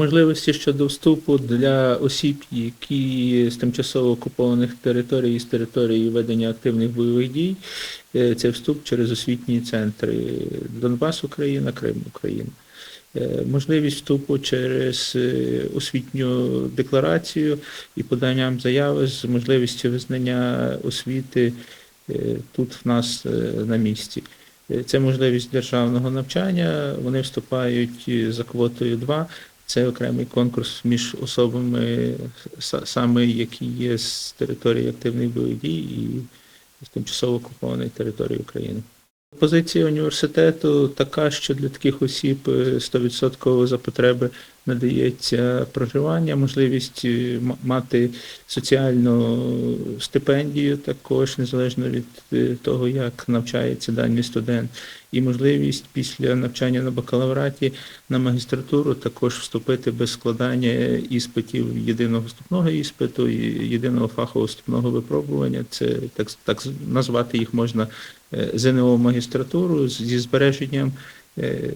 Можливості щодо вступу для осіб, які з тимчасово окупованих територій з території ведення активних бойових дій, е, це вступ через освітні центри Донбас, Україна, Крим, Україна. Е, Можливість вступу через е, освітню декларацію і поданням заяви з можливістю визнання освіти тут в нас на місці. Це можливість державного навчання. Вони вступають за квотою 2. Це окремий конкурс між особами, саме які є з території активних бойових дій і з тимчасово окупованої території України. Позиція університету така, що для таких осіб е, 100% за потреби надається проживання, можливість е, мати соціальну стипендію, також незалежно від е, того, як навчається даний студент, і можливість після навчання на бакалавраті на магістратуру також вступити без складання іспитів єдиного вступного іспиту і єдиного фахового вступного випробування. Це так, так назвати їх можна е, ЗНО магістратуру зі збереженням. Е,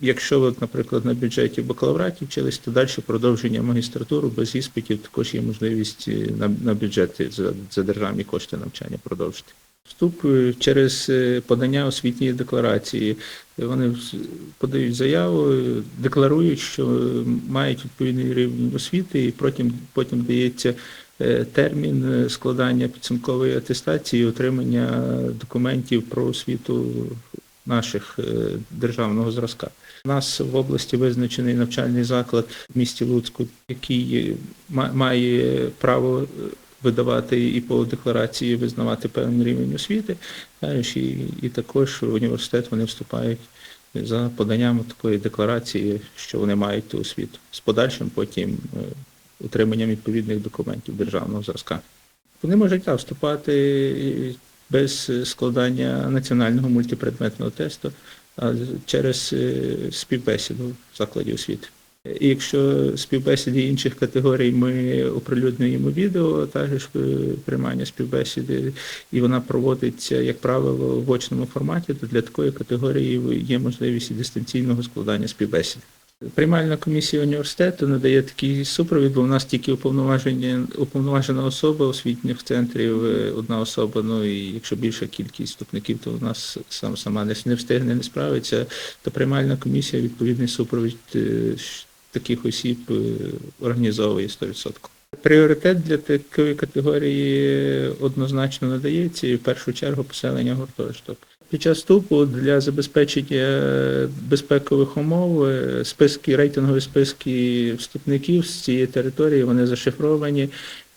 Якщо, наприклад, на бюджеті бакалавраті вчились, то далі продовження магістратуру без іспитів також є можливість е, на, на бюджети за, за державні кошти навчання продовжити. Вступ е, через подання освітньої декларації. Вони подають заяву, декларують, що мають відповідний рівень освіти, і потім, потім дається термін складання підсумкової атестації, і отримання документів про освіту наших е, державного зразка. У нас в області визначений навчальний заклад в місті Луцьку, який має право е, видавати і по декларації визнавати певний рівень освіти, і також в університет вони вступають за поданням такої декларації, що вони мають ту освіту з подальшим потім е, отриманням відповідних документів державного зразка. Вони можуть так, вступати без складання національного мультипредметного тесту, а через е, співбесіду в закладі освіти. І якщо співбесіди інших категорій ми оприлюднюємо відео, також е, приймання співбесіди, і вона проводиться, як правило, в очному форматі, то для такої категорії є можливість дистанційного складання співбесід. Приймальна комісія університету надає такий супровід, бо у нас тільки уповноважена особа освітніх центрів, е, одна особа, ну і якщо більша кількість вступників, то у нас сам сама не, не встигне, не справиться, то приймальна комісія відповідний супровід е, таких осіб е, організовує 100%. Пріоритет для такої категорії однозначно надається і в першу чергу поселення гуртожиток. Під час вступу для забезпечення безпекових умов е, списки, рейтингові списки вступників з цієї території вони зашифровані.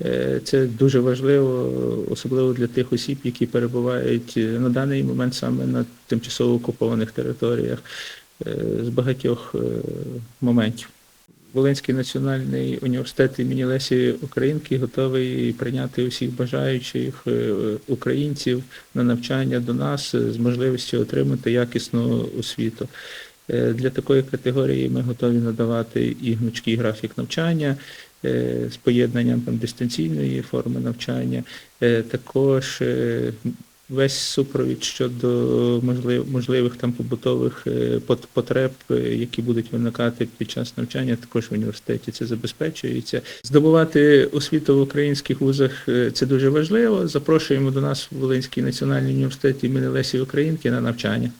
Е, Це дуже важливо, особливо для тих осіб, які перебувають е, на даний момент саме на тимчасово окупованих територіях е, з багатьох е, моментів. Волинський національний університет імені Лесі Українки готовий прийняти усіх бажаючих е, українців на навчання до нас з можливістю отримати якісну освіту. Е, Для такої категорії ми готові надавати і гнучкий графік навчання е, з поєднанням там, дистанційної форми навчання, також весь супровід щодо можлив- можливих там побутових е, потреб, е, які будуть виникати під час навчання, також в університеті це забезпечується. Здобувати освіту в українських вузах е, це дуже важливо. Запрошуємо до нас в Волинський національний університет імені Лесі Українки на навчання.